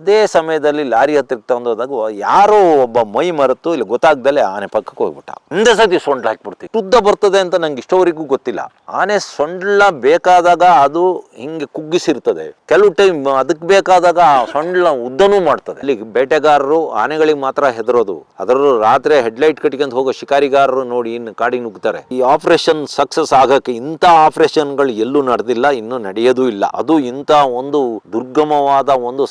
ಅದೇ ಸಮಯದಲ್ಲಿ ಲಾರಿ ಹತ್ತಿರಕ್ಕೆ ತಗೊಂಡೋದಾಗ ಯಾರೋ ಒಬ್ಬ ಮೈ ಮರೆತು ಇಲ್ಲಿ ಗೊತ್ತಾಗ್ದಲೆ ಆನೆ ಪಕ್ಕಕ್ಕೆ ಹೋಗ್ಬಿಟ್ಟ. ಒಂದೇ ಸತಿ ಸೊಂಡ್ಲ ಹಾಕ್ಬಿಡ್ತೀವಿ ಶುದ್ಧ ಬರ್ತದೆ ಅಂತ ನಂಗೆ ಇಷ್ಟವರೆಗೂ ಗೊತ್ತಿಲ್ಲ. ಆನೆ ಸೊಂಡ್ಲ ಬೇಕಾದಾಗ ಅದು ಹಿಂಗೆ ಕುಗ್ಗಿಸಿರ್ತದೆ. ಕೆಲವು ಟೈಮ್ ಅದಕ್ಕೆ ಬೇಕಾದಾಗ ಆ ಸೊಂಡ್ಲ ಉದ್ದನೂ ಮಾಡ್ತದೆ. ಇಲ್ಲಿ ಬೇಟೆಗಾರರು ಆನೆಗಳಿಗೆ ಮಾತ್ರ ಹೆದರೋದು. ಅದರಲ್ಲೂ ರಾತ್ರಿ ಹೆಡ್ಲೈಟ್ ಕಟ್ಕೊಂಡು ಹೋಗೋ ಶಿಕಾರಿಗಾರರು ನೋಡಿ ಇನ್ನು ಕಾಡಿಗೆ ನುಗ್ತಾರೆ. ಈ ಆಪರೇಷನ್ ಸಕ್ಸಸ್ ಆಗಕ್ಕೆ ಇಂಥ ಆಪರೇಷನ್ಗಳು ಎಲ್ಲೂ ನಡೆದಿಲ್ಲ, ಇನ್ನೂ ನಡೆಯೋದೂ ಇಲ್ಲ. ಅದು ಇಂಥ ಒಂದು ದುರ್ಗಮವಾದ ಒಂದು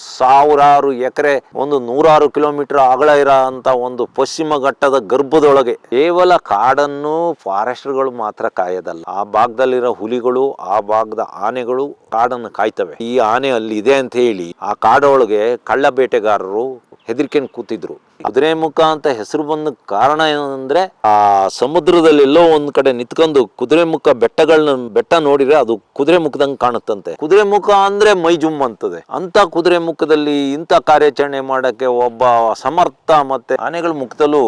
ಸಾವಿರಾರು ಎಕರೆ, ಒಂದು ನೂರಾರು ಕಿಲೋಮೀಟರ್ ಅಗಲ ಇರೋ ಅಂತ ಒಂದು ಪಶ್ಚಿಮ ಘಟ್ಟದ ಗರ್ಭದೊಳಗೆ ಕೇವಲ ಕಾಡನ್ನು ಫಾರೆಸ್ಟ್ಗಳು ಮಾತ್ರ ಕಾಯೋದಲ್ಲ. ಆ ಭಾಗದಲ್ಲಿರೋ ಹುಲಿಗಳು, ಆ ಭಾಗದ ಆನೆಗಳು ಕಾಡನ್ನು ಕಾಯ್ತವೆ. ಈ ಆನೆ ಅಲ್ಲಿ ಇದೆ ಅಂತ ಹೇಳಿ ಆ ಕಾಡೊಳಗೆ ಕಳ್ಳ ಬೇಟೆಗಾರರು ಹೆದರ್ಕೊಂಡು ಕೂತಿದ್ರು. ಕುದುರೆ ಮುಖ ಅಂತ ಹೆಸರು ಬಂದ ಕಾರಣ ಏನಂದ್ರೆ, ಆ ಸಮುದ್ರದಲ್ಲಿ ಎಲ್ಲೋ ಒಂದ್ ಕಡೆ ನಿಂತ್ಕೊಂಡು ಕುದುರೆ ಮುಖ ಬೆಟ್ಟಗಳನ್ನ, ಬೆಟ್ಟ ನೋಡಿದ್ರೆ ಅದು ಕುದುರೆ ಮುಖದಂಗ್ ಕಾಣುತ್ತಂತೆ. ಕುದುರೆ ಮುಖ ಅಂದ್ರೆ ಮೈ ಜುಮ್ ಅಂತದೆ. ಅಂತ ಕುದುರೆ ಮುಖದಲ್ಲಿ ಇಂಥ ಕಾರ್ಯಾಚರಣೆ ಮಾಡಕ್ಕೆ ಒಬ್ಬ ಸಮರ್ಥ ಮತ್ತೆ ಆನೆಗಳ ಮುಖದಲ್ಲೂ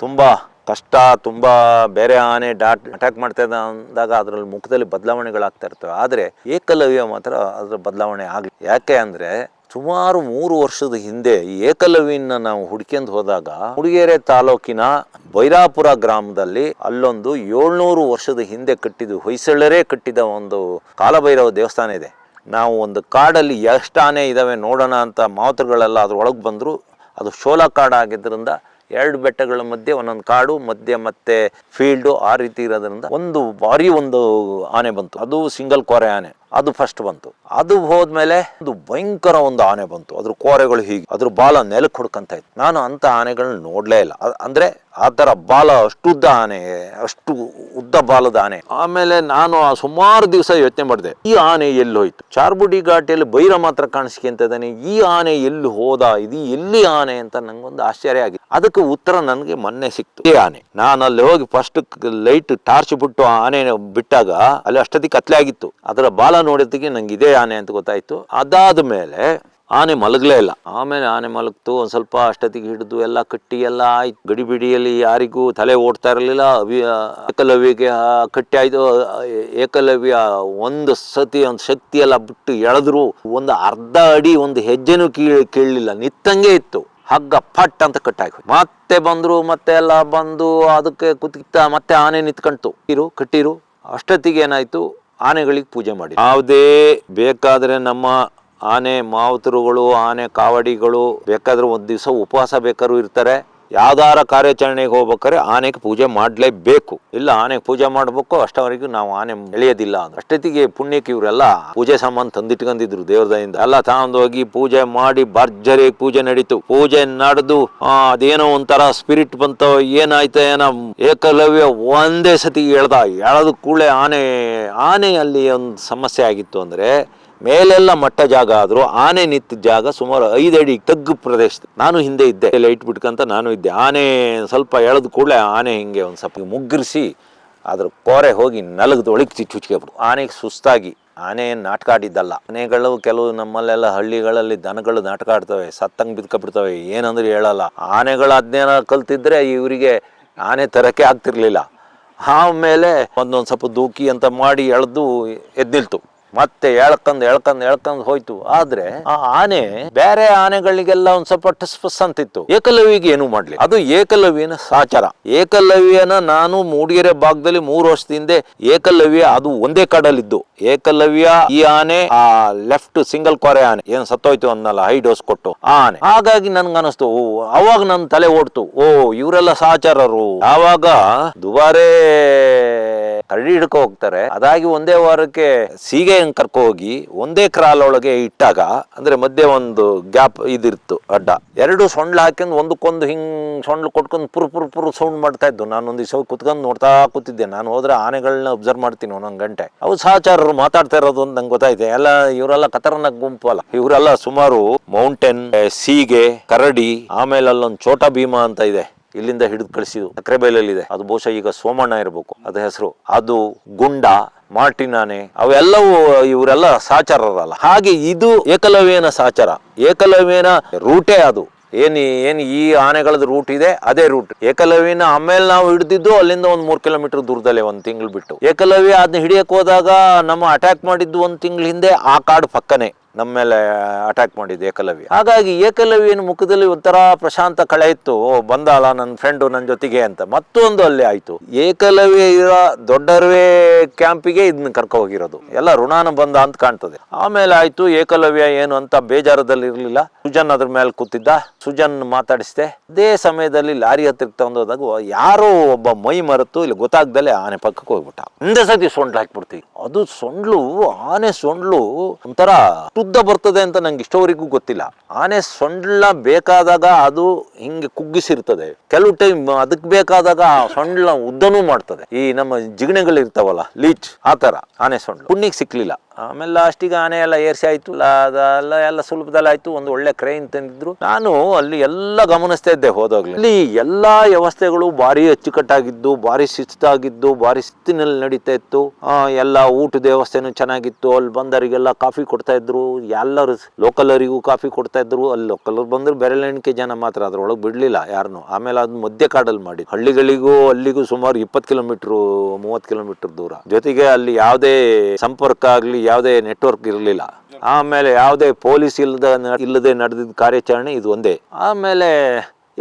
ತುಂಬಾ ಕಷ್ಟ, ತುಂಬಾ ಬೇರೆ ಆನೆ ಡಾಟ್, ಅಟ್ಯಾಕ್ ಮಾಡ್ತಾ ಇದ್ದ ಅಂದಾಗ ಅದ್ರಲ್ಲಿ ಮುಖದಲ್ಲಿ ಬದಲಾವಣೆಗಳಾಗ್ತಾ ಇರ್ತವೆ. ಆದ್ರೆ ಏಕಲವ್ಯ ಮಾತ್ರ ಅದ್ರ ಬದಲಾವಣೆ ಆಗ್ಲಿ. ಯಾಕೆ ಅಂದ್ರೆ ಸುಮಾರು ಮೂರು ವರ್ಷದ ಹಿಂದೆ ಈ ನಾವು ಹುಡ್ಕೊಂಡು ಹೋದಾಗ ಹುಡುಗೇರೆ ತಾಲೂಕಿನ ಬೈರಾಪುರ ಗ್ರಾಮದಲ್ಲಿ ಅಲ್ಲೊಂದು ಏಳ್ನೂರು ವರ್ಷದ ಹಿಂದೆ ಕಟ್ಟಿದ್ದು ಹೊಯ್ಸಳರೇ ಕಟ್ಟಿದ ಒಂದು ಕಾಲಭೈರವ ದೇವಸ್ಥಾನ ಇದೆ. ನಾವು ಒಂದು ಕಾಡಲ್ಲಿ ಎಷ್ಟು ಆನೆ ಇದ್ದಾವೆ ನೋಡೋಣ ಅಂತ ಮಾವುತರುಗಳೆಲ್ಲ ಅದ್ರೊಳಗೆ ಬಂದರು. ಅದು ಶೋಲಾ ಕಾಡಾಗಿದ್ದರಿಂದ ಎರಡು ಬೆಟ್ಟಗಳ ಮಧ್ಯೆ ಒಂದೊಂದು ಕಾಡು, ಮಧ್ಯೆ ಮತ್ತೆ ಫೀಲ್ಡು ಆ ರೀತಿ ಇರೋದ್ರಿಂದ ಒಂದು ಭಾರಿ ಒಂದು ಆನೆ ಬಂತು. ಅದು ಸಿಂಗಲ್ ಕೋರೆ ಆನೆ. ಅದು ಫಸ್ಟ್ ಬಂತು. ಅದು ಹೋದ್ಮೇಲೆ ಒಂದು ಭಯಂಕರ ಒಂದು ಆನೆ ಬಂತು. ಅದ್ರ ಕೋರೆಗಳು ಹೀಗೆ, ಅದ್ರ ಬಾಲ ನೆಲಕ್ಕೆ ಹೊಡ್ಕಂತ ಇತ್ತು. ನಾನು ಅಂತ ಆನೆಗಳನ್ನ ನೋಡ್ಲೇ ಇಲ್ಲ. ಅಂದ್ರೆ ಆ ಥರ ಬಾಲ ಅಷ್ಟು ಉದ್ದ ಆನೆ, ಅಷ್ಟು ಉದ್ದ ಬಾಲದ ಆನೆ. ಆಮೇಲೆ ನಾನು ಆ ಸುಮಾರು ದಿವಸ ಯೋಚನೆ ಮಾಡಿದೆ, ಈ ಆನೆ ಎಲ್ಲಿ ಹೋಯ್ತು? ಚಾರ್ಬುಡಿ ಘಾಟಿಯಲ್ಲಿ ಬೈರ ಮಾತ್ರ ಕಾಣಿಸ್ಕೊಂತ ಇದ್ದಾನೆ. ಈ ಆನೆ ಎಲ್ಲಿ ಹೋದ, ಇದು ಎಲ್ಲಿ ಆನೆ ಅಂತ ನಂಗೊಂದು ಆಶ್ಚರ್ಯ ಆಗಿದೆ. ಅದಕ್ಕೆ ಉತ್ತರ ನನಗೆ ಮೊನ್ನೆ ಸಿಕ್ತು. ಈ ಆನೆ. ನಾನು ಅಲ್ಲಿ ಹೋಗಿ ಫಸ್ಟ್ ಲೈಟ್ ಟಾರ್ಚ್ ಬಿಟ್ಟು ಆ ಆನೆ ಬಿಟ್ಟಾಗ ಅಲ್ಲಿ ಅಷ್ಟೊತ್ತಿಗೆ ಕತ್ಲೆ ಆಗಿತ್ತು. ಅದರ ಬಾಲ ನೋಡಿದ್ದಕ್ಕೆ ನಂಗೆ ಇದೇ ಆನೆ ಅಂತ ಗೊತ್ತಾಯ್ತು. ಅದಾದ ಮೇಲೆ ಆನೆ ಮಲಗಲೇ ಇಲ್ಲ. ಆಮೇಲೆ ಆನೆ ಮಲಗ್ತು, ಒಂದು ಸ್ವಲ್ಪ ಅಷ್ಟೊತ್ತಿಗೆ ಹಿಡಿದು ಎಲ್ಲ ಕಟ್ಟಿ ಎಲ್ಲ ಆಯ್ತು. ಗಡಿಬಿಡಿಯಲ್ಲಿ ಯಾರಿಗೂ ತಲೆ ಓಡ್ತಾ ಇರಲಿಲ್ಲ. ಅವಿ ಏಕಲವ್ಯಗೆ ಕಟ್ಟಿ ಆಯ್ತು. ಏಕಲವ್ಯ ಒಂದು ಸತಿ, ಒಂದು ಶಕ್ತಿ ಎಲ್ಲ ಬಿಟ್ಟು ಎಳೆದ್ರು. ಒಂದು ಅರ್ಧ ಅಡಿ, ಒಂದು ಹೆಜ್ಜೆನೂ ಕೀಳ್, ಕೀಳಲಿಲ್ಲ. ನಿತ್ತಂಗೆ ಇತ್ತು. ಹಗ್ಗ ಪಟ್ ಅಂತ ಕಟ್ಟಾಕಿ ಮತ್ತೆ ಬಂದ್ರು, ಮತ್ತೆ ಎಲ್ಲ ಬಂದು ಅದಕ್ಕೆ ಕುತ್ತಿತ್ತ ಮತ್ತೆ ಆನೆ ನಿಂತ್ಕೊಂತು. ಇರು ಕಟ್ಟಿರು. ಅಷ್ಟೊತ್ತಿಗೆ ಏನಾಯ್ತು? ಆನೆಗಳಿಗೆ ಪೂಜೆ ಮಾಡಿ ಯಾವುದೇ ಬೇಕಾದ್ರೆ ನಮ್ಮ ಆನೆ ಮಾವುತರುಗಳು, ಆನೆ ಕಾವಡಿಗಳು, ಬೇಕಾದ್ರೆ ಒಂದು ದಿವಸ ಉಪವಾಸ ಬೇಕಾದ್ರೂ ಇರ್ತಾರೆ. ಯಾವ್ದಾರ ಕಾರ್ಯಾಚರಣೆಗೆ ಹೋಗ್ಬೇಕಾದ್ರೆ ಆನೆಗೆ ಪೂಜೆ ಮಾಡಲೇಬೇಕು. ಇಲ್ಲ ಆನೆಗೆ ಪೂಜೆ ಮಾಡಬೇಕು, ಅಷ್ಟವರೆಗೂ ನಾವು ಆನೆ ಎಳೆಯೋದಿಲ್ಲ ಅಷ್ಟೊತ್ತಿಗೆ ಪುಣ್ಯಕ್ಕೆ ಇವರೆಲ್ಲ ಪೂಜೆ ಸಾಮಾನು ತಂದಿಟ್ಕೊಂಡಿದ್ರು ದೇವ್ರದಿಂದ ಎಲ್ಲ ತಗೊಂಡೋಗಿ ಪೂಜೆ ಮಾಡಿ ಭರ್ಜರಿ ಪೂಜೆ ನಡೀತು. ಪೂಜೆ ನಡೆದು ಅದೇನೋ ಒಂಥರ ಸ್ಪಿರಿಟ್ ಬಂತ, ಏನಾಯ್ತು ಏನೋ ಏಕಲವ್ಯ ಒಂದೇ ಸತಿ ಎಳ್ದ ಎಳೆದ ಕೂಡಲೇ ಆನೆ ಆನೆ ಅಲ್ಲಿ ಒಂದು ಸಮಸ್ಯೆ ಆಗಿತ್ತು ಅಂದ್ರೆ ಮೇಲೆಲ್ಲ ಮಟ್ಟ ಜಾಗ ಆದರೂ ಆನೆ ನಿಂತ ಜಾಗ ಸುಮಾರು ಐದು ಅಡಿ ತಗ್ಗು ಪ್ರದೇಶ. ನಾನು ಹಿಂದೆ ಇದ್ದೆ. ಲೈಟ್ ಬಿಟ್ಕಂತ ನಾನು ಇದ್ದೆ. ಆನೆ ಸ್ವಲ್ಪ ಎಳೆದ ಕೂಡಲೇ ಆನೆ ಹಿಂಗೆ ಒಂದು ಸ್ವಲ್ಪ ಮುಗ್ಗರಿಸಿ ಅದ್ರ ಕೋರೆ ಹೋಗಿ ನೆಲಗದ ಒಳಗೆ ಚುಚ್ಕೊಬಿಟ್ಟು ಆನೆಗೆ ಸುಸ್ತಾಗಿ. ಆನೆ ನಾಟಕ ಆಡಿದ್ದಲ್ಲ ಆನೆಗಳು ಕೆಲವು ನಮ್ಮಲ್ಲೆಲ್ಲ ಹಳ್ಳಿಗಳಲ್ಲಿ ದನಗಳು ನಾಟಕ ಆಡ್ತವೆ ಸತ್ತಂಗ್ ಬಿದ್ಕೊಬಿಡ್ತವೆ. ಏನಂದ್ರೆ ಹೇಳಲ್ಲ. ಆನೆಗಳು ಅದ್ನೇನ ಕಲ್ತಿದ್ರೆ ಇವರಿಗೆ ಆನೆ ತರಕ್ಕೆ ಆಗ್ತಿರ್ಲಿಲ್ಲ. ಆಮೇಲೆ ಒಂದೊಂದು ಸ್ವಲ್ಪ ದೂಕಿ ಅಂತ ಮಾಡಿ ಎಳೆದು ಎದ್ದು ನಿಲ್ತು. ಮತ್ತೆ ಎಳ್ಕಂದ್ ಎಳ್ಕಂದ್ ಎಳ್ಕಂದ್ ಹೋಯ್ತು. ಆದ್ರೆ ಆ ಆನೆ ಬೇರೆ ಆನೆಗಳಿಗೆಲ್ಲ ಒಂದ್ ಸ್ವಲ್ಪ ಟಸ್ ಪಸ್ ಅಂತಿತ್ತು. ಏಕಲವ್ಯಗೆ ಏನು ಮಾಡ್ಲಿ ಅದು ಏಕಲವ್ಯನ ಸಾಚಾರ. ಏಕಲವ್ಯನ ನಾನು ಮೂಡಿಗೆರೆ ಭಾಗದಲ್ಲಿ ಮೂರು ವರ್ಷದಿಂದ ಏಕಲವ್ಯ ಅದು ಒಂದೇ ಕಾಡಲ್ಲಿದ್ದು. ಏಕಲವ್ಯ ಈ ಆನೆ, ಆ ಲೆಫ್ಟ್ ಸಿಂಗಲ್ ಕೊರೆ ಆನೆ. ಏನ್ ಸತ್ತೋಯ್ತು ಅಂದಲ್ಲ ಹೈ ಡೋಸ್ ಕೊಟ್ಟು ಆನೆ. ಹಾಗಾಗಿ ನನ್ಗೆ ಅನಿಸ್ತು ಓ, ಅವಾಗ ನನ್ ತಲೆ ಓಡ್ತು. ಓ, ಇವರೆಲ್ಲ ಸಹಚಾರರು ಯಾವಾಗ ದುಬಾರೇ ಕರಡಿ ಹಿಡ್ಕೊ ಹೋಗ್ತಾರೆ. ಅದಾಗಿ ಒಂದೇ ವಾರಕ್ಕೆ ಸೀಗೆ ಕರ್ಕೊ ಹೋಗಿ ಒಂದೇ ಕ್ರಾಲ್ ಒಳಗೆ ಇಟ್ಟಾಗ, ಅಂದ್ರೆ ಮಧ್ಯೆ ಒಂದು ಗ್ಯಾಪ್ ಇದಿತ್ತು ಅಡ್ಡ. ಎರಡು ಸೊಂಡ್ಲ ಹಾಕೊಂಡು ಒಂದಕ್ಕೊಂದು ಹಿಂಗ್ ಸೊಂಡ್ಲು ಕೊಟ್ಕೊಂಡು ಪುರ್ ಪುರ್ ಪುರ್ ಸೌಂಡ್ ಮಾಡ್ತಾ ಇದ್ದು. ನಾನು ದಿವಸ ಕುತ್ಕೊಂಡು ನೋಡ್ತಾ ಕೂತಿದ್ದೆ. ನಾನು ಹೋದ್ರೆ ಆನೆಗಳನ್ನ ಅಬ್ಸರ್ವ್ ಮಾಡ್ತೀನಿ ಒಂದೊಂದು ಗಂಟೆ. ಅವು ಸಹಚಾರರು ಮಾತಾಡ್ತಾ ಇರೋದು ಅಂತ ನಂಗೆ ಗೊತ್ತಾಯ್ತು. ಎಲ್ಲ ಇವರೆಲ್ಲ ಕತರನ ಗುಂಪು ಅಲ್ಲ. ಇವರೆಲ್ಲ ಸುಮಾರು ಮೌಂಟೇನ್ ಸೀಗೆ, ಕರಡಿ, ಆಮೇಲೆ ಅಲ್ಲೊಂದು ಚೋಟಾ ಭೀಮಾ ಅಂತ ಇದೆ. ಇಲ್ಲಿಂದ ಹಿಡಿದು ಕಳಿಸಿದ್ರು ಸಕ್ರೆಬೈಲಲ್ಲಿ ಇದೆ ಅದು ಬಹುಶಃ ಈಗ ಸೋಮಣ್ಣ ಇರಬೇಕು. ಅದ ಹೆಸರು. ಅದು ಗುಂಡ, ಮಾರ್ಟಿನಾನೆ, ಅವೆಲ್ಲವೂ ಇವರೆಲ್ಲ ಸಾಚಾರರಲ್ಲ. ಹಾಗೆ ಇದು ಏಕಲವ್ಯನ ಸಾಚಾರ. ಏಕಲವ್ಯನ ರೂಟೇ ಅದು. ಏನ್ ಏನು ಈ ಆನೆಗಳದ್ದು ರೂಟ್ ಇದೆ, ಅದೇ ರೂಟ್ ಏಕಲವ್ಯನ ಆಮೇಲೆ ನಾವು ಹಿಡಿದಿದ್ದು ಅಲ್ಲಿಂದ ಒಂದು ಮೂರು ಕಿಲೋಮೀಟರ್ ದೂರದಲ್ಲೇ ಒಂದು ತಿಂಗಳು ಬಿಟ್ಟು. ಏಕಲವ್ಯ ಅದನ್ನ ಹಿಡಿಯಕ್ ಹೋದಾಗ ನಮ್ಮ ಅಟ್ಯಾಕ್ ಮಾಡಿದ್ದು ಒಂದು ತಿಂಗಳ ಹಿಂದೆ ಆ ಕಾಡು ಪಕ್ಕನೆ. ನಮ್ಮ ಮೇಲೆ ಅಟ್ಯಾಕ್ ಮಾಡಿದ್ದು ಏಕಲವ್ಯ. ಹಾಗಾಗಿ ಏಕಲವ್ಯನ ಮುಖದಲ್ಲಿ ಒಂಥರ ಪ್ರಶಾಂತ ಕಳೆ ಇತ್ತು, ಓ ಬಂದಲ್ಲ ನನ್ನ ಫ್ರೆಂಡು ನನ್ನ ಜೊತೆಗೆ ಅಂತ. ಮತ್ತೊಂದು ಅಲ್ಲಿ ಆಯಿತು. ಏಕಲವ್ಯ ಇರೋ ದೊಡ್ಡರ್ವೇ ಕ್ಯಾಂಪಿಗೆ ಇದನ್ನ ಕರ್ಕೊ ಹೋಗಿರೋದು. ಎಲ್ಲ ಋಣಾನ ಬಂದ ಅಂತ ಕಾಣ್ತದೆ. ಆಮೇಲೆ ಆಯಿತು, ಏಕಲವ್ಯ ಏನು ಅಂತ ಬೇಜಾರದಲ್ಲಿ ಇರಲಿಲ್ಲ. ಸುಜನ್ ಅದ್ರ ಮೇಲೆ ಕೂತಿದ್ದ. ಸುಜನ್ ಮಾತಾಡಿಸ್ದೆ ಅದೇ ಸಮಯದಲ್ಲಿ ಲಾರಿ ಹತ್ತಿರಕ್ಕೆ ತಗೊಂಡೋದಾಗ ಯಾರೋ ಒಬ್ಬ ಮೈ ಮರೆತು ಇಲ್ಲಿ ಗೊತ್ತಾಗ್ದಲೆ ಆನೆ ಪಕ್ಕಕ್ಕೆ ಹೋಗ್ಬಿಟ್ಟ. ಒಂದೇ ಸತಿ ಸೊಂಡ್ಲು ಹಾಕ್ಬಿಡ್ತೀವಿ ಅದು ಸೊಂಡ್ಲು, ಆನೆ ಸೊಂಡ್ಲು ಒಂಥರ ಶುದ್ಧ ಬರ್ತದೆ ಅಂತ ನಂಗೆ ಇಷ್ಟವರೆಗೂ ಗೊತ್ತಿಲ್ಲ. ಆನೆ ಸೊಂಡ್ಲ ಬೇಕಾದಾಗ ಅದು ಹಿಂಗೆ ಕುಗ್ಗಿಸಿರ್ತದೆ. ಕೆಲವು ಟೈಮ್ ಅದಕ್ಕೆ ಬೇಕಾದಾಗ ಆ ಸೊಂಡ್ಲ ಉದ್ದನೂ ಮಾಡ್ತದೆ. ಈ ನಮ್ಮ ಜಿಗಣೆಗಳು ಇರ್ತಾವಲ್ಲ ಲೀಚ್, ಆ ಥರ ಆನೆ ಸೊಂಡ್ಲು. ಪುಣ್ಯಕ್ಕೆ ಸಿಕ್ಲಿಲ್ಲ. ಆಮೇಲೆ ಲಾಸ್ಟಿಗೆ ಆನೆ ಎಲ್ಲ ಏರ್ಸಿ ಆಯಿತು ಅದೆಲ್ಲ ಎಲ್ಲ ಸುಲಭದಲ್ಲಿ ಆಯ್ತು, ಒಂದು ಒಳ್ಳೆ ಕ್ರೈನ್ ತಂದಿದ್ರು. ನಾನು ಅಲ್ಲಿ ಎಲ್ಲ ಗಮನಿಸ್ತಾ ಇದ್ದೆ ಹೋದಾಗಲೇ. ಅಲ್ಲಿ ಎಲ್ಲಾ ವ್ಯವಸ್ಥೆಗಳು ಭಾರಿ ಅಚ್ಚುಕಟ್ಟಾಗಿದ್ದು, ಭಾರಿ ಶಿಸ್ತಾಗಿದ್ದು, ಭಾರಿ ಶಿಸ್ತಿನಲ್ಲಿ ನಡೀತಾ ಇತ್ತು. ಎಲ್ಲ ಊಟದ ವ್ಯವಸ್ಥೆನೂ ಚೆನ್ನಾಗಿತ್ತು. ಅಲ್ಲಿ ಬಂದವರಿಗೆಲ್ಲ ಕಾಫಿ ಕೊಡ್ತಾ ಇದ್ರು. ಎಲ್ಲರೂ ಲೋಕಲರಿಗೂ ಕಾಫಿ ಕೊಡ್ತಾ ಇದ್ರು. ಅಲ್ಲಿ ಲೋಕಲ್ ಬಂದ್ರು ಬೆರಳೆಣಿಕೆ ಜನ ಮಾತ್ರ, ಅದ್ರೊಳಗೆ ಬಿಡ್ಲಿಲ್ಲ ಯಾರನ್ನು ಆಮೇಲೆ ಅದು ಮಧ್ಯ ಕಾಡಲ್ಲಿ ಮಾಡಿ. ಹಳ್ಳಿಗಳಿಗೂ ಅಲ್ಲಿಗೂ ಸುಮಾರು ಇಪ್ಪತ್ತು ಕಿಲೋಮೀಟರ್ ಮೂವತ್ತು ಕಿಲೋಮೀಟರ್ ದೂರ. ಜೊತೆಗೆ ಅಲ್ಲಿ ಯಾವುದೇ ಸಂಪರ್ಕ ಆಗಲಿ ಯಾವುದೇ ನೆಟ್ವರ್ಕ್ ಇರಲಿಲ್ಲ. ಆಮೇಲೆ ಯಾವುದೇ ಪೊಲೀಸ್ ಇಲ್ಲದ ಇಲ್ಲದೆ ನಡೆದಿದ್ದ ಕಾರ್ಯಾಚರಣೆ ಇದು ಒಂದೇ. ಆಮೇಲೆ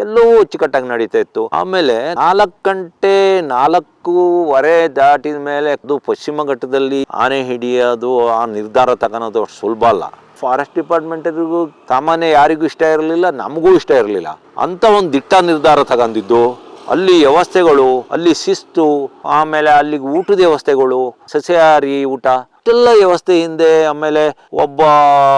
ಎಲ್ಲವೂ ಅಚ್ಚುಕಟ್ಟಾಗಿ ನಡೀತಾ ಇತ್ತು. ಆಮೇಲೆ ನಾಲ್ಕು ಗಂಟೆ ನಾಲ್ಕೂವರೆ ದಾಟಿದ ಮೇಲೆ ಅದು ಪಶ್ಚಿಮ ಘಟ್ಟದಲ್ಲಿ ಆನೆ ಹಿಡಿಯೋದು, ಆ ನಿರ್ಧಾರ ತಗೊಳೋದು ಅಷ್ಟು ಸುಲಭ ಅಲ್ಲ. ಫಾರೆಸ್ಟ್ ಡಿಪಾರ್ಟ್ಮೆಂಟ್ ಸಾಮಾನ್ಯ ಯಾರಿಗೂ ಇಷ್ಟ ಇರಲಿಲ್ಲ, ನಮಗೂ ಇಷ್ಟ ಇರಲಿಲ್ಲ. ಅಂತ ಒಂದು ದಿಟ್ಟ ನಿರ್ಧಾರ ತಗೊಂಡಿದ್ದು. ಅಲ್ಲಿ ವ್ಯವಸ್ಥೆಗಳು, ಅಲ್ಲಿ ಶಿಸ್ತು, ಆಮೇಲೆ ಅಲ್ಲಿಗೆ ಊಟದ ವ್ಯವಸ್ಥೆಗಳು, ಸಸ್ಯಾಹಾರಿ ಊಟ ಇಷ್ಟೆಲ್ಲ ವ್ಯವಸ್ಥೆ ಹಿಂದೆ. ಆಮೇಲೆ ಒಬ್ಬ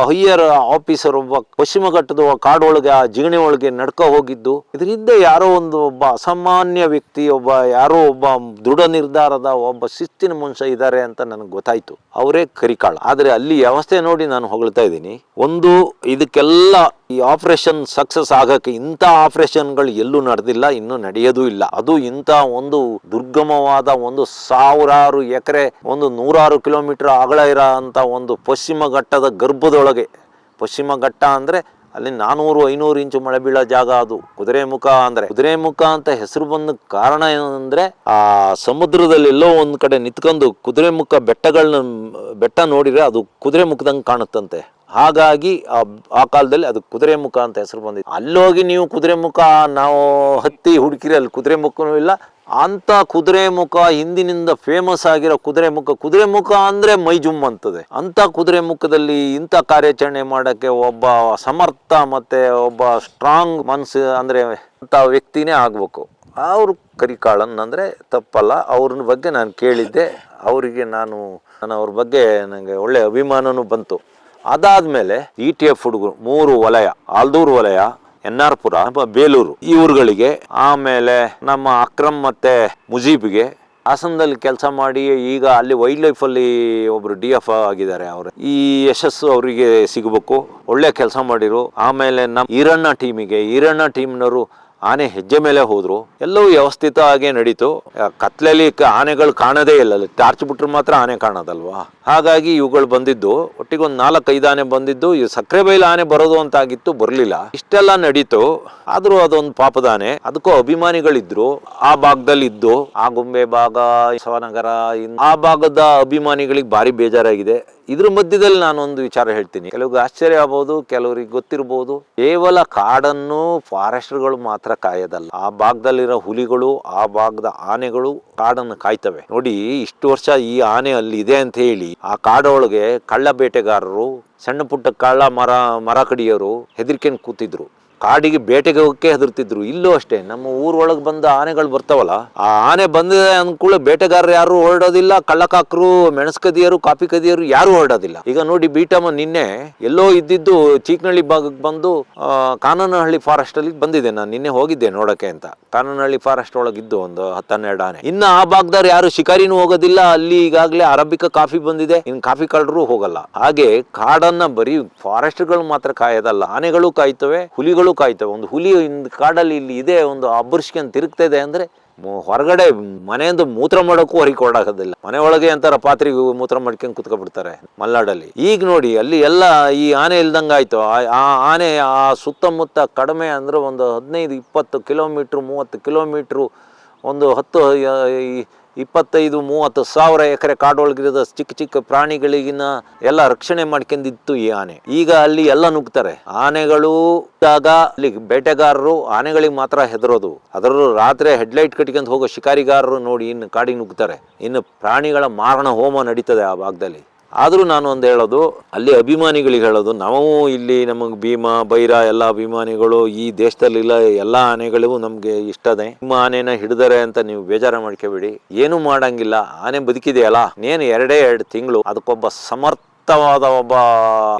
ಹೈಯರ್ ಆಫೀಸರ್, ಒಬ್ಬ ಪಶ್ಚಿಮ ಘಟ್ಟದ ಕಾಡೊಳಗೆ ಆ ಜಿಗಣಿ ಒಳಗೆ ನಡ್ಕೊ ಹೋಗಿದ್ದು. ಇದರಿಂದ ಯಾರೋ ಒಂದು ಒಬ್ಬ ಅಸಾಮಾನ್ಯ ವ್ಯಕ್ತಿ, ಒಬ್ಬ ಯಾರೋ ಒಬ್ಬ ದೃಢ ನಿರ್ಧಾರದ ಒಬ್ಬ ಶಿಸ್ತಿನ ಮನುಷ್ಯ ಇದ್ದಾರೆ ಅಂತ ನನಗೆ ಗೊತ್ತಾಯ್ತು. ಅವರೇ ಕರಿಕಾಳ. ಆದರೆ ಅಲ್ಲಿ ವ್ಯವಸ್ಥೆ ನೋಡಿ ನಾನು ಹೊಗಳ್ತಾ ಇದ್ದೀನಿ. ಒಂದು ಇದಕ್ಕೆಲ್ಲ ಈ ಆಪರೇಷನ್ ಸಕ್ಸಸ್ ಆಗಕ್ಕೆ ಇಂಥ ಆಪರೇಷನ್ಗಳು ಎಲ್ಲೂ ನಡೆದಿಲ್ಲ, ಇನ್ನೂ ನಡೆಯೋದೂ ಇಲ್ಲ. ಅದು ಇಂಥ ಒಂದು ದುರ್ಗಮವಾದ ಒಂದು ಸಾವಿರಾರು ಎಕರೆ, ಒಂದು ನೂರಾರು ಕಿಲೋಮೀಟರ್ ಅಗಲ ಇರೋ ಅಂತ ಒಂದು ಪಶ್ಚಿಮ ಘಟ್ಟದ ಗರ್ಭದೊಳಗೆ, ಪಶ್ಚಿಮ ಘಟ್ಟ ಅಂದ್ರೆ ಅಲ್ಲಿ ನಾನೂರು, ಐನೂರು ಇಂಚು ಮಳೆ ಬೀಳೋ ಜಾಗ ಅದು. ಕುದುರೆಮುಖ ಅಂದ್ರೆ ಕುದುರೆಮುಖ ಅಂತ ಹೆಸರು ಬಂದ ಕಾರಣ ಏನಂದ್ರೆ, ಆ ಸಮುದ್ರದಲ್ಲಿ ಎಲ್ಲೋ ಒಂದ್ ಕಡೆ ನಿಂತ್ಕೊಂಡು ಕುದುರೆಮುಖ ಬೆಟ್ಟಗಳನ್ನ, ಬೆಟ್ಟ ನೋಡಿದ್ರೆ ಅದು ಕುದುರೆಮುಖದಂಗೆ ಕಾಣುತ್ತಂತೆ. ಹಾಗಾಗಿ ಆ- ಕಾಲದಲ್ಲಿ ಅದು ಕುದುರೆಮುಖ ಅಂತ ಹೆಸರು ಬಂದಿದೆ ಅಲ್ಲೋಗಿ ನೀವು ಕುದುರೆ ಮುಖ, ನಾವು ಹತ್ತಿ ಹುಡುಕಿರಿ ಅಲ್ಲಿ ಕುದುರೆಮುಖನೂ ಇಲ್ಲ ಅಂತ ಕುದುರೆಮುಖ ಹಿಂದಿನಿಂದ ಫೇಮಸ್ ಆಗಿರೋ ಕುದುರೆಮುಖ ಕುದುರೆಮುಖ ಅಂದ್ರೆ ಮೈ ಜುಮ್ ಅಂತದೆ ಅಂತ ಕುದುರೆಮುಖದಲ್ಲಿ ಇಂಥ ಕಾರ್ಯಾಚರಣೆ ಮಾಡಕ್ಕೆ ಒಬ್ಬ ಸಮರ್ಥ ಮತ್ತೆ ಒಬ್ಬ ಸ್ಟ್ರಾಂಗ್ ಮನಸ್ಸು ಅಂದ್ರೆ ಅಂತ ವ್ಯಕ್ತಿನೇ ಆಗ್ಬೇಕು. ಅವ್ರು ಕರಿಕಾಳನ್ ಅಂದ್ರೆ ತಪ್ಪಲ್ಲ. ಅವ್ರ ಬಗ್ಗೆ ನಾನು ಕೇಳಿದ್ದೆ. ಅವರಿಗೆ ನಾನು ನಾನು ಅವ್ರ ಬಗ್ಗೆ ನನಗೆ ಒಳ್ಳೆ ಅಭಿಮಾನನೂ ಬಂತು. ಅದಾದ್ಮೇಲೆ ಇ ಟಿ ಎಫ್ ಹುಡುಗರು, ಮೂರು ವಲಯ, ಆಲ್ದೂರು ವಲಯ ಎನ್ ಆರ್ ಪುರ ಬೇಲೂರು. ಈ ಊರುಗಳಿಗೆ ಆಮೇಲೆ ನಮ್ಮ ಅಕ್ರಮ್ ಮತ್ತೆ ಮುಜೀಬ್ಗೆ ಹಾಸನದಲ್ಲಿ ಕೆಲಸ ಮಾಡಿ ಈಗ ಅಲ್ಲಿ ವೈಲ್ಡ್ ಲೈಫ್ ಅಲ್ಲಿ ಒಬ್ರು ಡಿ ಎಫ್ ಆಗಿದ್ದಾರೆ ಅವರು. ಈ ಯಶಸ್ಸು ಅವರಿಗೆ ಸಿಗಬೇಕು. ಒಳ್ಳೆ ಕೆಲಸ ಮಾಡಿರು. ಆಮೇಲೆ ನಮ್ಮ ಈರಣ್ಣ ಟೀಮಿಗೆ, ಈರಣ್ಣ ಟೀಮ್ನವರು ಆನೆ ಹೆಜ್ಜೆ ಮೇಲೆ ಹೋದ್ರು ಎಲ್ಲವೂ ವ್ಯವಸ್ಥಿತವಾಗಿ ನಡೀತು. ಆ, ಕತ್ಲಲ್ಲಿ ಆನೆಗಳು ಕಾಣದೇ ಇಲ್ಲ ಟಾರ್ಚ್ ಬಿಟ್ರೆ ಮಾತ್ರ ಆನೆ ಕಾಣೋದಲ್ವಾ? ಹಾಗಾಗಿ ಇವುಗಳು ಬಂದಿದ್ದು ಒಟ್ಟಿಗೆ ಒಂದು ನಾಲ್ಕೈದು ಆನೆ ಬಂದಿದ್ದು ಈ ಸಕ್ಕರೆ ಬೈಲ್ ಆನೆ ಬರೋದು ಅಂತ ಆಗಿತ್ತು ಬರಲಿಲ್ಲ. ಇಷ್ಟೆಲ್ಲ ನಡೀತು. ಆದ್ರೂ ಅದೊಂದು ಪಾಪದ ಆನೆ. ಅದಕ್ಕೂ ಅಭಿಮಾನಿಗಳಿದ್ರು. ಆ ಭಾಗದಲ್ಲಿ ಇದ್ದು ಆ ಗೊಂಬೆ ಭಾಗ ಶವನಗರ ಆ ಭಾಗದ ಅಭಿಮಾನಿಗಳಿಗೆ ಭಾರಿ ಬೇಜಾರಾಗಿದೆ. ಇದ್ರ ಮಧ್ಯದಲ್ಲಿ ನಾನೊಂದು ವಿಚಾರ ಹೇಳ್ತೀನಿ. ಕೆಲವ್ರಿಗೆ ಆಶ್ಚರ್ಯ ಆಗ್ಬೋದು, ಕೆಲವರಿಗೆ ಗೊತ್ತಿರ್ಬೋದು. ಕೇವಲ ಕಾಡನ್ನು ಫಾರೆಸ್ಟ್ಗಳು ಮಾತ್ರ ಕಾಯೋದಲ್ಲ. ಆ ಭಾಗದಲ್ಲಿರೋ ಹುಲಿಗಳು, ಆ ಭಾಗದ ಆನೆಗಳು ಕಾಡನ್ನು ಕಾಯ್ತವೆ. ನೋಡಿ, ಇಷ್ಟು ವರ್ಷ ಈ ಆನೆ ಅಲ್ಲಿ ಇದೆ ಅಂತ ಹೇಳಿ, ಆ ಕಾಡೊಳಗೆ ಕಳ್ಳ ಬೇಟೆಗಾರರು ಸಣ್ಣ ಪುಟ್ಟ ಕಳ್ಳ ಮರ ಮರ ಕಡಿಯೋರು ಹೆದರಿಕೆನ್ ಕೂತಿದ್ರು. ಕಾಡಿಗೆ ಬೇಟೆಗೆ ಹೋಗಕ್ಕೆ ಹೆದರ್ತಿದ್ರು. ಇಲ್ಲೂ ಅಷ್ಟೇ, ನಮ್ಮ ಊರೊಳಗೆ ಬಂದ ಆನೆಗಳು ಬರ್ತಾವಲ್ಲ, ಆ ಆನೆ ಬಂದಿದೆ ಅಂದ್ಕೂಡ ಬೇಟೆಗಾರರು ಯಾರು ಹೊರಡೋದಿಲ್ಲ, ಕಳ್ಳಕಾಕರು, ಮೆಣಸ್ಕದಿಯರು ಕಾಫಿ ಕದಿಯರು ಯಾರು ಹೊರಡೋದಿಲ್ಲ. ಈಗ ನೋಡಿ ಬೀಟಮ್ಮ ನಿನ್ನೆ ಎಲ್ಲೋ ಇದ್ದಿದ್ದು ಚೀಕ್ನಹಳ್ಳಿ ಭಾಗಕ್ಕೆ ಬಂದು ಕಾನನಹಳ್ಳಿ ಫಾರೆಸ್ಟ್ ಅಲ್ಲಿ ಬಂದಿದೆ. ನಾನು ನಿನ್ನೆ ಹೋಗಿದ್ದೆ ನೋಡಕ್ಕೆ ಅಂತ. ಕಾನನಹಳ್ಳಿ ಫಾರೆಸ್ಟ್ ಒಳಗಿದ್ದು ಒಂದು ಹತ್ತನ್ನೆರಡು ಆನೆ. ಇನ್ನು ಆ ಭಾಗದವ್ರು ಯಾರು ಶಿಕಾರಿನೂ ಹೋಗೋದಿಲ್ಲ. ಅಲ್ಲಿ ಈಗಾಗಲೇ ಅರಬಿಕ ಕಾಫಿ ಬಂದಿದೆ. ಇನ್ ಕಾಫಿ ಕಳ್ಳರು ಹೋಗಲ್ಲ. ಹಾಗೆ ಕಾಡನ್ನ ಬರೀ ಫಾರೆಸ್ಟ್ಗಳು ಮಾತ್ರ ಕಾಯೋದಲ್ಲ. ಆನೆಗಳು ಕಾಯ್ತವೆ, ಹುಲಿಗಳು ಕಾಯ್ತವೆ. ಒಂದು ಹುಲಿ ಇಂದು ಕಾಡಲ್ಲಿ ಇಲ್ಲಿ ಇದೆ, ಒಂದು ಅಬ್ಬರ್ಸ್ಕೊಂಡು ತಿರುಗ್ತಾ ಇದೆ ಅಂದರೆ ಹೊರಗಡೆ ಮನೆಯಿಂದ ಮೂತ್ರ ಮಾಡೋಕ್ಕೂ ಹೊರಗೆ ಕೊಡಾಕೋದಿಲ್ಲ ಮನೆ ಒಳಗೆ ಅಂತಾರ ಪಾತ್ರೆಗೆ ಮೂತ್ರ ಮಾಡ್ಕೊಂಡು ಕುತ್ಕೊಬಿಡ್ತಾರೆ ಮಲ್ನಾಡಲ್ಲಿ. ಈಗ ನೋಡಿ, ಅಲ್ಲಿ ಎಲ್ಲ ಈ ಆನೆ ಇಲ್ದಂಗೆ ಆಯಿತು. ಆ- ಆನೆ ಆ ಸುತ್ತಮುತ್ತ ಕಡಿಮೆ ಅಂದ್ರೆ ಒಂದು ಹದಿನೈದು, ಇಪ್ಪತ್ತು ಕಿಲೋಮೀಟ್ರ್, ಮೂವತ್ತು ಕಿಲೋಮೀಟ್ರು, ಒಂದು ಹತ್ತು ಇಪ್ಪತ್ತೈದು, ಮೂವತ್ತು ಸಾವಿರ ಎಕರೆ ಕಾಡೊಳಗಿರದ ಚಿಕ್ಕ ಚಿಕ್ಕ ಪ್ರಾಣಿಗಳಿಗಿನ ಎಲ್ಲ ರಕ್ಷಣೆ ಮಾಡ್ಕೊಂಡಿತ್ತು ಈ ಆನೆ. ಈಗ ಅಲ್ಲಿ ಎಲ್ಲ ನುಗ್ತಾರೆ. ಆನೆಗಳು ಇದ್ದಾಗ ಅಲ್ಲಿ ಬೇಟೆಗಾರರು ಆನೆಗಳಿಗೆ ಮಾತ್ರ ಹೆದರೋದು. ಅದರಲ್ಲೂ ರಾತ್ರಿ ಹೆಡ್ಲೈಟ್ ಕಟ್ಕೊಂಡು ಹೋಗೋ ಶಿಕಾರಿಗಾರರು ನೋಡಿ ಇನ್ನು ಕಾಡಿಗೆ ನುಗ್ತಾರೆ. ಇನ್ನು ಪ್ರಾಣಿಗಳ ಮಾರಣ ಹೋಮ ನಡೀತದೆ ಆ ಭಾಗದಲ್ಲಿ. ಆದರೂ ನಾನು ಒಂದು ಹೇಳೋದು, ಅಲ್ಲಿ ಅಭಿಮಾನಿಗಳಿಗೆ ಹೇಳೋದು, ನಾವು ಇಲ್ಲಿ ನಮಗೆ ಭೀಮಾ, ಬೈರ ಎಲ್ಲ ಅಭಿಮಾನಿಗಳು ಈ ದೇಶದಲ್ಲಿಲ್ಲ, ಎಲ್ಲ ಆನೆಗಳಿಗೂ ನಮಗೆ ಇಷ್ಟದೆ ನಿಮ್ಮ ಆನೆನ ಹಿಡಿದರೆ ಅಂತ ನೀವು ಬೇಜಾರ ಮಾಡ್ಕೋಬೇಡಿ. ಏನು ಮಾಡಂಗಿಲ್ಲ. ಆನೆ ಬದುಕಿದೆಯಲ್ಲ? ನೇನು ಎರಡೇ ಎರಡು ತಿಂಗಳು, ಅದಕ್ಕೊಬ್ಬ ಸಮರ್ಥವಾದ ಒಬ್ಬ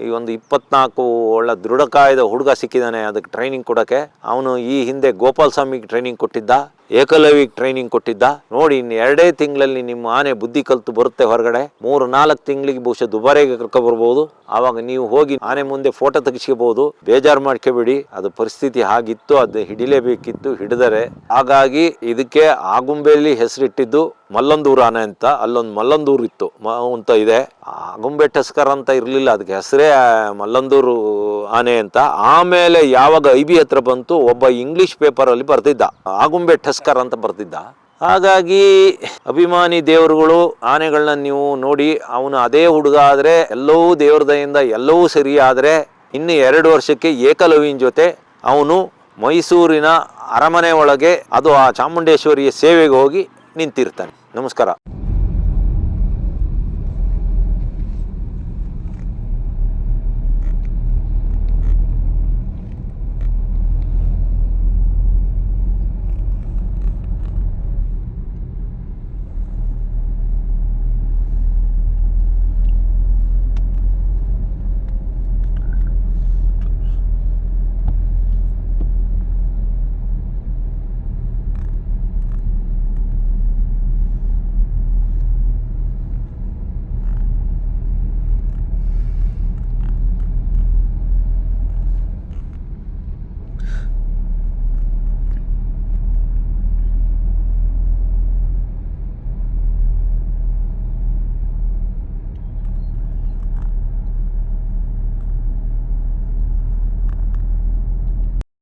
ಈ ಒಂದು ಇಪ್ಪತ್ನಾಲ್ಕು ಒಳ್ಳೆ ದೃಢಕಾಯದ ಹುಡುಗ ಸಿಕ್ಕಿದ್ದಾನೆ ಅದಕ್ಕೆ ಟ್ರೈನಿಂಗ್ ಕೊಡೋಕ್ಕೆ. ಅವನು ಈ ಹಿಂದೆ ಗೋಪಾಲ್ ಸ್ವಾಮಿಗೆ ಟ್ರೈನಿಂಗ್ ಕೊಟ್ಟಿದ್ದ. ಏಕಲವಿಗೆ ಟ್ರೈನಿಂಗ್ ಕೊಟ್ಟಿದ್ದ. ನೋಡಿ, ಇನ್ನು ಎರಡೇ ತಿಂಗಳಲ್ಲಿ ನಿಮ್ಮ ಆನೆ ಬುದ್ಧಿ ಕಲ್ತು ಬರುತ್ತೆ ಹೊರಗಡೆ. ಮೂರು, ನಾಲ್ಕು ತಿಂಗಳಿಗೆ ಬಹುಶಃ ದುಬಾರಿಗೆ ಕರ್ಕೊ ಬರ್ಬೋದು. ಆವಾಗ ನೀವು ಹೋಗಿ ಆನೆ ಮುಂದೆ ಫೋಟೋ ತೆಗಿಸ್ಕೋಬಹುದು ಬೇಜಾರು ಮಾಡ್ಕೋಬೇಡಿ. ಅದು ಪರಿಸ್ಥಿತಿ ಹಾಗಿತ್ತು, ಅದು ಹಿಡಿಲೇಬೇಕಿತ್ತು, ಹಿಡಿದರೆ. ಹಾಗಾಗಿ ಇದಕ್ಕೆ ಆಗುಂಬೆಯಲ್ಲಿ ಹೆಸರಿಟ್ಟಿದ್ದು ಮಲ್ಲಂದೂರು ಆನೆ ಅಂತ. ಅಲ್ಲೊಂದು ಮಲ್ಲಂದೂರು ಇತ್ತು. ಅಂತ ಇದೆ. ಆಗುಂಬೆ ಟಸ್ಕರ್ ಅಂತ ಇರಲಿಲ್ಲ. ಅದಕ್ಕೆ ಹೆಸರೇ ಮಲ್ಲಂದೂರು ಆನೆ ಅಂತ. ಆಮೇಲೆ ಯಾವಾಗ ಐ ಬಿ ಹತ್ರ ಬಂತು, ಒಬ್ಬ ಇಂಗ್ಲಿಷ್ ಪೇಪರಲ್ಲಿ ಬರ್ತಿದ್ದ ಆಗುಂಬೆ ಠಸ್ಕರ್ ಅಂತ ಬರ್ತಿದ್ದ ಹಾಗಾಗಿ ಅಭಿಮಾನಿ ದೇವರುಗಳು ಆನೆಗಳನ್ನ ನೀವು ನೋಡಿ, ಅವನು ಅದೇ ಹುಡುಗ ಆದರೆ ಎಲ್ಲವೂ ದೇವ್ರ ದಯಿಂದ ಎಲ್ಲವೂ ಸರಿ ಆದರೆ ಇನ್ನು ಎರಡು ವರ್ಷಕ್ಕೆ ಏಕಲವ್ಯನ ಜೊತೆ ಅವನು ಮೈಸೂರಿನ ಅರಮನೆ ಒಳಗೆ, ಅದು ಆ ಚಾಮುಂಡೇಶ್ವರಿಯ ಸೇವೆಗೆ ಹೋಗಿ ನಿಂತಿರ್ತಾನೆ. ನಮಸ್ಕಾರ.